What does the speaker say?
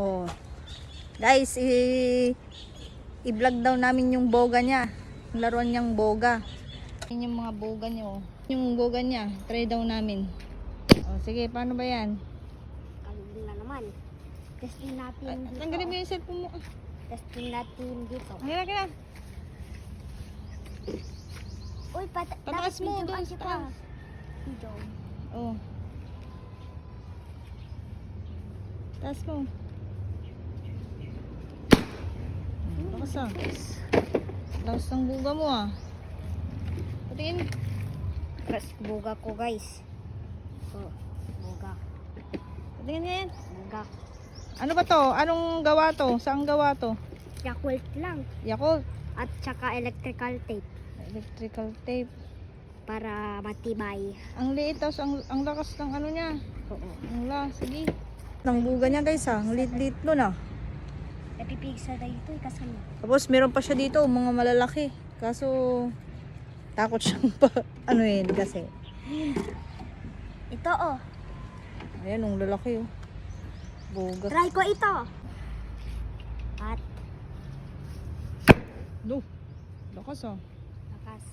Oh. Guys, i- i-vlog daw namin yung boga niya. Yung laruan niyang boga. Yan yung mga boga niya, oh. Yung boga niya, try daw namin. Oh, sige, paano ba yan? Kalugin na naman. Testing natin Ay, dito. Tanggalin mo yung cellphone mo. Testing natin dito. Kaya kaya. Uy, pat Pataas mo, doon sa taas. Video. Oh. Taas mo. Lakas ah. Lakas ng buga mo ah. Patingin. Press buga ko, guys. Oh, buga. Patingin nga yan. Buga. Ano ba to? Anong gawa to? Saan gawa to? Yakult lang. Yakult. At saka electrical tape Electrical tape. para matibay. Ang liit tapos ang, ang lakas ng ano niya. Oo. Ang la, sige. Ang buga niya guys ah. Ang liit-liit nun ah. Napipigsa na ito, eh, kasama. Tapos meron pa siya dito, mga malalaki. Kaso takot siyang pa ano yun kasi. Ito, oh. Ayan, ang lalaki oh. Buga. Try ko ito. At, No. Lakas ah. lakas.